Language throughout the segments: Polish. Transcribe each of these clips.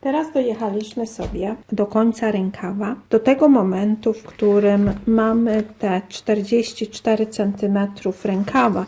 Teraz dojechaliśmy sobie do końca rękawa, do tego momentu, w którym mamy te 44 cm rękawa,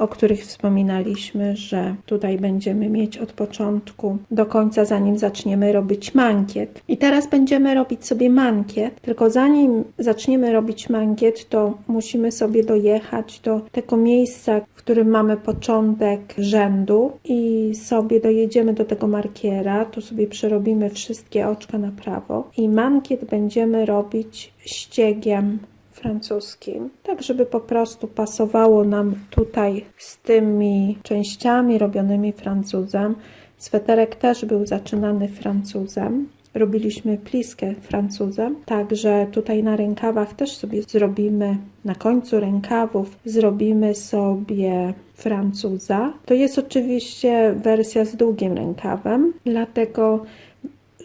o których wspominaliśmy, że tutaj będziemy mieć od początku do końca, zanim zaczniemy robić mankiet. I teraz będziemy robić sobie mankiet, tylko zanim zaczniemy robić mankiet, to musimy sobie dojechać do tego miejsca, w którym mamy początek rzędu i sobie dojedziemy do tego markiera, tu sobie przerobimy wszystkie oczka na prawo i mankiet będziemy robić ściegiem francuskim, tak żeby po prostu pasowało nam tutaj z tymi częściami robionymi Francuzem. Sweterek też był zaczynany Francuzem. Robiliśmy pliskę Francuzem, także tutaj na rękawach też sobie zrobimy, na końcu rękawów zrobimy sobie Francuza. To jest oczywiście wersja z długim rękawem, dlatego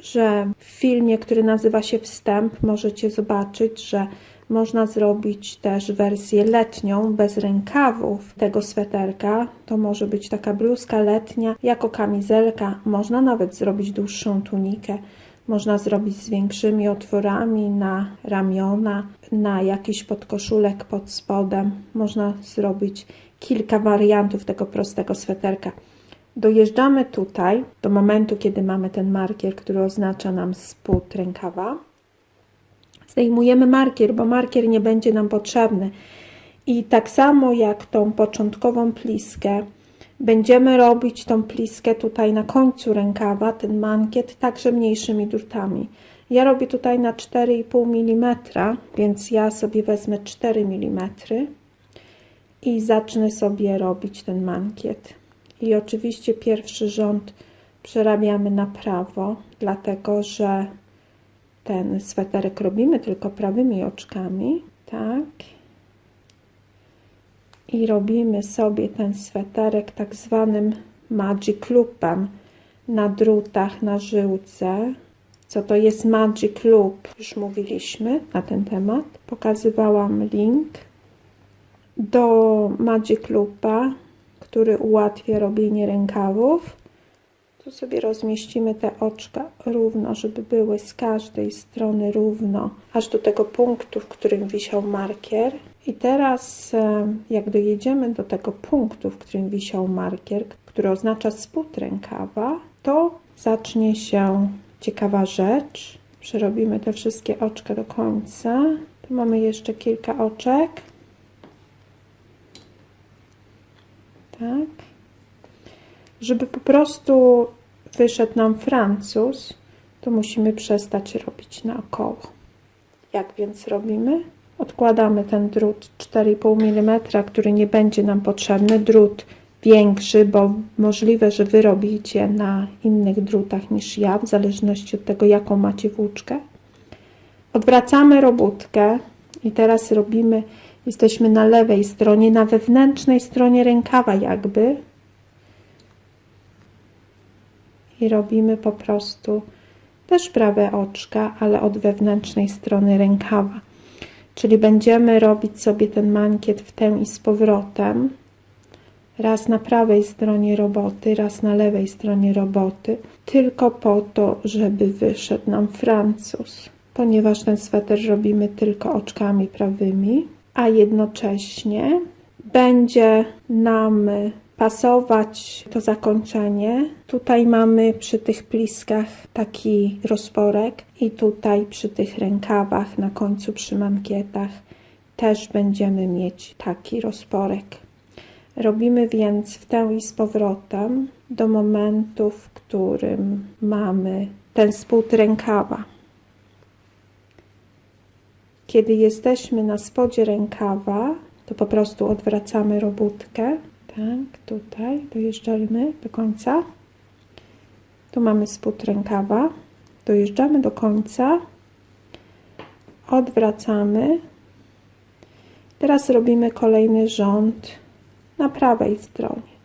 że w filmie, który nazywa się Wstęp, możecie zobaczyć, że można zrobić też wersję letnią bez rękawów tego sweterka. To może być taka bluzka letnia jako kamizelka. Można nawet zrobić dłuższą tunikę. Można zrobić z większymi otworami na ramiona, na jakiś podkoszulek pod spodem. Można zrobić kilka wariantów tego prostego sweterka. Dojeżdżamy tutaj do momentu, kiedy mamy ten markier, który oznacza nam spód rękawa. Zdejmujemy markier, bo markier nie będzie nam potrzebny. I tak samo jak tą początkową pliskę, będziemy robić tą pliskę tutaj na końcu rękawa, ten mankiet, także mniejszymi drutami. Ja robię tutaj na 4,5 mm, więc ja sobie wezmę 4 mm i zacznę sobie robić ten mankiet. I oczywiście pierwszy rząd przerabiamy na prawo, dlatego że ten sweterek robimy tylko prawymi oczkami, tak. I robimy sobie ten sweterek tak zwanym magic loopem na drutach, na żyłce. Co to jest magic loop? Już mówiliśmy na ten temat. Pokazywałam link do magic loopa, który ułatwia robienie rękawów. Tu sobie rozmieścimy te oczka równo, żeby były z każdej strony równo, aż do tego punktu, w którym wisiał markier. I teraz, e, jak dojedziemy do tego punktu, w którym wisiał markier, który oznacza spód rękawa, to zacznie się ciekawa rzecz. Przerobimy te wszystkie oczka do końca. Tu mamy jeszcze kilka oczek. Tak. Żeby po prostu wyszedł nam Francuz, to musimy przestać robić naokoło. Jak więc robimy? Odkładamy ten drut 4,5 mm, który nie będzie nam potrzebny. Drut większy, bo możliwe, że wy robicie na innych drutach niż ja, w zależności od tego, jaką macie włóczkę. Odwracamy robótkę i teraz robimy, jesteśmy na lewej stronie, na wewnętrznej stronie rękawa jakby, i robimy po prostu też prawe oczka, ale od wewnętrznej strony rękawa. Czyli będziemy robić sobie ten mankiet w tę i z powrotem. Raz na prawej stronie roboty, raz na lewej stronie roboty, tylko po to, żeby wyszedł nam Francuz, ponieważ ten sweter robimy tylko oczkami prawymi, a jednocześnie będzie nam pasować to zakończenie. Tutaj mamy przy tych pliskach taki rozporek i tutaj przy tych rękawach na końcu przy mankietach też będziemy mieć taki rozporek. Robimy więc w tę i z powrotem do momentu, w którym mamy ten spód rękawa. Kiedy jesteśmy na spodzie rękawa, to po prostu odwracamy robótkę tak, tutaj dojeżdżamy do końca. Tu mamy spód rękawa. Dojeżdżamy do końca. Odwracamy. Teraz robimy kolejny rząd na prawej stronie.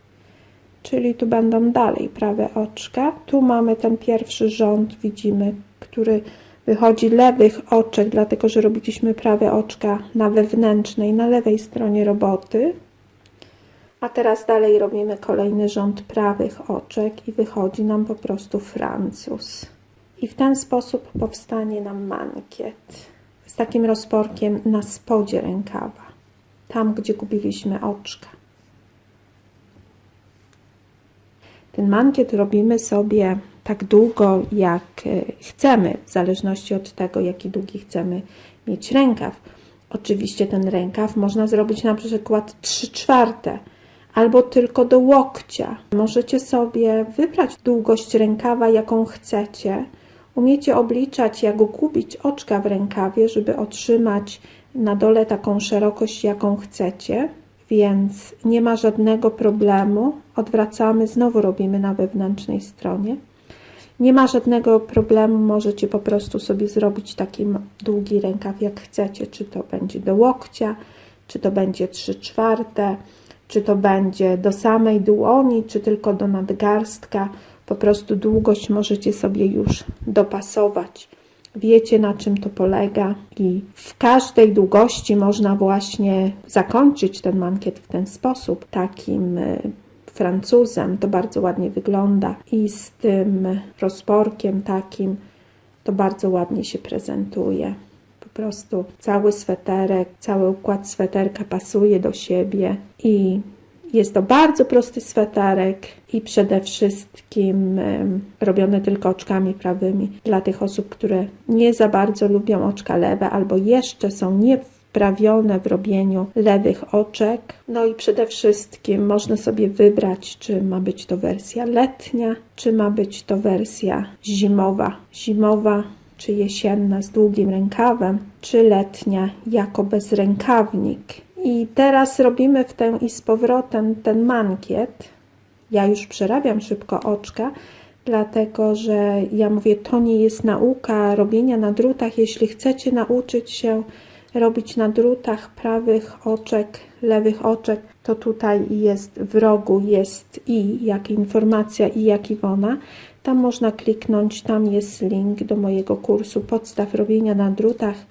Czyli tu będą dalej prawe oczka. Tu mamy ten pierwszy rząd, widzimy, który wychodzi lewych oczek, dlatego że robiliśmy prawe oczka na wewnętrznej, na lewej stronie roboty. A teraz dalej robimy kolejny rząd prawych oczek i wychodzi nam po prostu Francuz. I w ten sposób powstanie nam mankiet z takim rozporkiem na spodzie rękawa, tam gdzie gubiliśmy oczka. Ten mankiet robimy sobie tak długo, jak e, chcemy, w zależności od tego, jaki długi chcemy mieć rękaw. Oczywiście ten rękaw można zrobić na przykład 3 czwarte albo tylko do łokcia. Możecie sobie wybrać długość rękawa, jaką chcecie. Umiecie obliczać, jak gubić oczka w rękawie, żeby otrzymać na dole taką szerokość, jaką chcecie więc nie ma żadnego problemu. Odwracamy, znowu robimy na wewnętrznej stronie. Nie ma żadnego problemu, możecie po prostu sobie zrobić taki długi rękaw jak chcecie, czy to będzie do łokcia, czy to będzie 3 czwarte, czy to będzie do samej dłoni, czy tylko do nadgarstka. Po prostu długość możecie sobie już dopasować wiecie na czym to polega i w każdej długości można właśnie zakończyć ten mankiet w ten sposób, takim y, Francuzem, to bardzo ładnie wygląda i z tym rozporkiem takim to bardzo ładnie się prezentuje. Prostu cały sweterek, cały układ sweterka pasuje do siebie i jest to bardzo prosty sweterek i przede wszystkim robiony tylko oczkami prawymi dla tych osób, które nie za bardzo lubią oczka lewe albo jeszcze są nie wprawione w robieniu lewych oczek. No i przede wszystkim można sobie wybrać, czy ma być to wersja letnia, czy ma być to wersja zimowa. Zimowa czy jesienna z długim rękawem, czy letnia jako bezrękawnik. I teraz robimy w tę i z powrotem ten mankiet. Ja już przerabiam szybko oczka, dlatego że ja mówię, to nie jest nauka robienia na drutach. Jeśli chcecie nauczyć się robić na drutach prawych oczek, lewych oczek, to tutaj jest w rogu jest i jak informacja i jak Iwona. Tam można kliknąć, tam jest link do mojego kursu podstaw robienia na drutach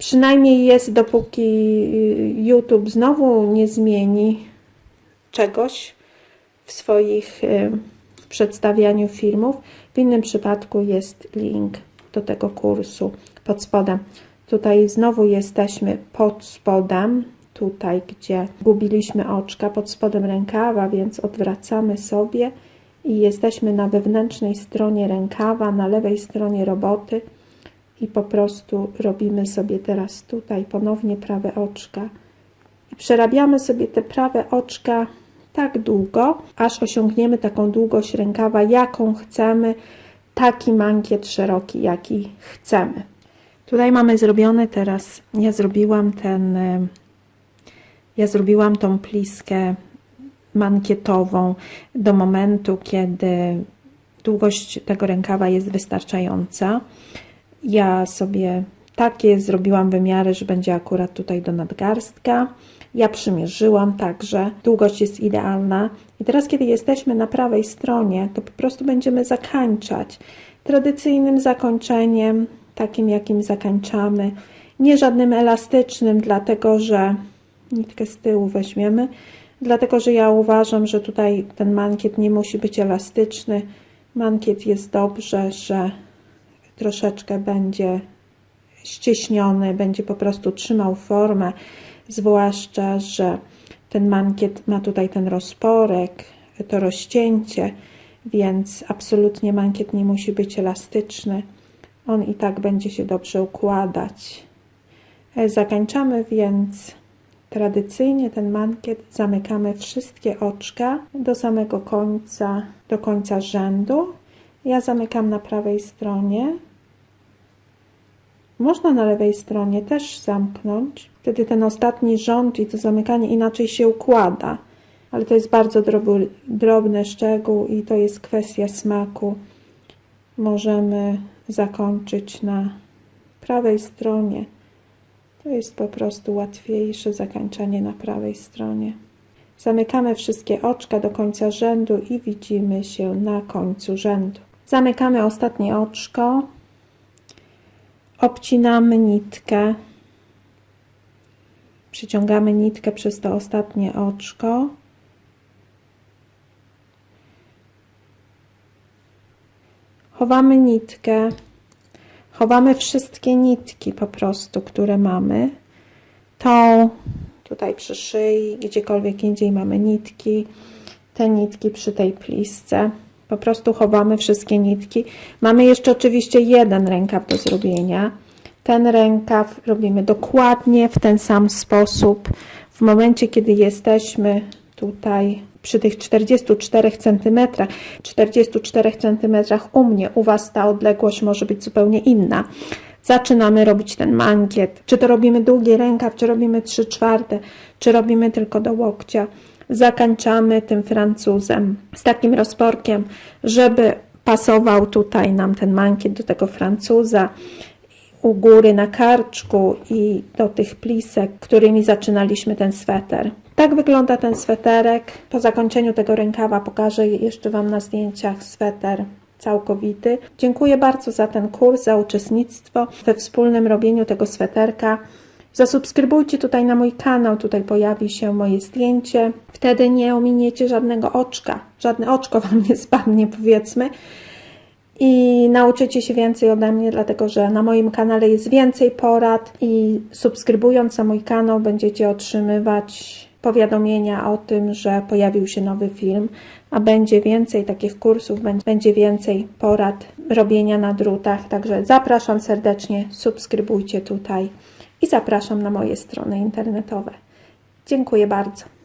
Przynajmniej jest, dopóki y, YouTube znowu nie zmieni czegoś w swoich y, przedstawianiu filmów. W innym przypadku jest link do tego kursu pod spodem. Tutaj znowu jesteśmy pod spodem, tutaj gdzie gubiliśmy oczka, pod spodem rękawa, więc odwracamy sobie i jesteśmy na wewnętrznej stronie rękawa, na lewej stronie roboty. I po prostu robimy sobie teraz tutaj ponownie prawe oczka. I przerabiamy sobie te prawe oczka tak długo, aż osiągniemy taką długość rękawa, jaką chcemy, taki mankiet szeroki, jaki chcemy. Tutaj mamy zrobiony teraz, ja zrobiłam ten, ja zrobiłam tą pliskę mankietową do momentu, kiedy długość tego rękawa jest wystarczająca. Ja sobie takie zrobiłam wymiary, że będzie akurat tutaj do nadgarstka. Ja przymierzyłam także, długość jest idealna. I teraz, kiedy jesteśmy na prawej stronie, to po prostu będziemy zakończać tradycyjnym zakończeniem, takim jakim zakończamy, nie żadnym elastycznym, dlatego że nitkę z tyłu weźmiemy, dlatego że ja uważam, że tutaj ten mankiet nie musi być elastyczny. Mankiet jest dobrze, że troszeczkę będzie ścieśniony, będzie po prostu trzymał formę, zwłaszcza, że ten mankiet ma tutaj ten rozporek, to rozcięcie, więc absolutnie mankiet nie musi być elastyczny. On i tak będzie się dobrze układać. E, Zakończamy więc tradycyjnie ten mankiet, zamykamy wszystkie oczka do samego końca, do końca rzędu. Ja zamykam na prawej stronie, można na lewej stronie też zamknąć. Wtedy ten ostatni rząd i to zamykanie inaczej się układa. Ale to jest bardzo drobny, drobny szczegół i to jest kwestia smaku. Możemy zakończyć na prawej stronie. To jest po prostu łatwiejsze zakończenie na prawej stronie. Zamykamy wszystkie oczka do końca rzędu i widzimy się na końcu rzędu. Zamykamy ostatnie oczko obcinamy nitkę, przyciągamy nitkę przez to ostatnie oczko. chowamy nitkę, chowamy wszystkie nitki po prostu, które mamy. Tą tutaj przy szyi, gdziekolwiek indziej mamy nitki, te nitki przy tej plisce. Po prostu chowamy wszystkie nitki. Mamy jeszcze oczywiście jeden rękaw do zrobienia. Ten rękaw robimy dokładnie w ten sam sposób. W momencie, kiedy jesteśmy tutaj przy tych 44 cm, 44 cm u mnie, u Was ta odległość może być zupełnie inna. Zaczynamy robić ten mankiet. Czy to robimy długi rękaw, czy robimy 3 czwarte, czy robimy tylko do łokcia. Zakończamy tym Francuzem z takim rozporkiem, żeby pasował tutaj nam ten mankiet do tego Francuza u góry na karczku i do tych plisek, którymi zaczynaliśmy ten sweter. Tak wygląda ten sweterek. Po zakończeniu tego rękawa pokażę jeszcze Wam na zdjęciach sweter całkowity. Dziękuję bardzo za ten kurs, za uczestnictwo we wspólnym robieniu tego sweterka. Zasubskrybujcie tutaj na mój kanał, tutaj pojawi się moje zdjęcie. Wtedy nie ominiecie żadnego oczka, żadne oczko Wam nie spadnie powiedzmy i nauczycie się więcej ode mnie, dlatego że na moim kanale jest więcej porad i subskrybując na mój kanał będziecie otrzymywać powiadomienia o tym, że pojawił się nowy film, a będzie więcej takich kursów, będzie- więcej porad robienia na drutach, także zapraszam serdecznie, subskrybujcie tutaj i zapraszam na moje strony internetowe. Dziękuję bardzo.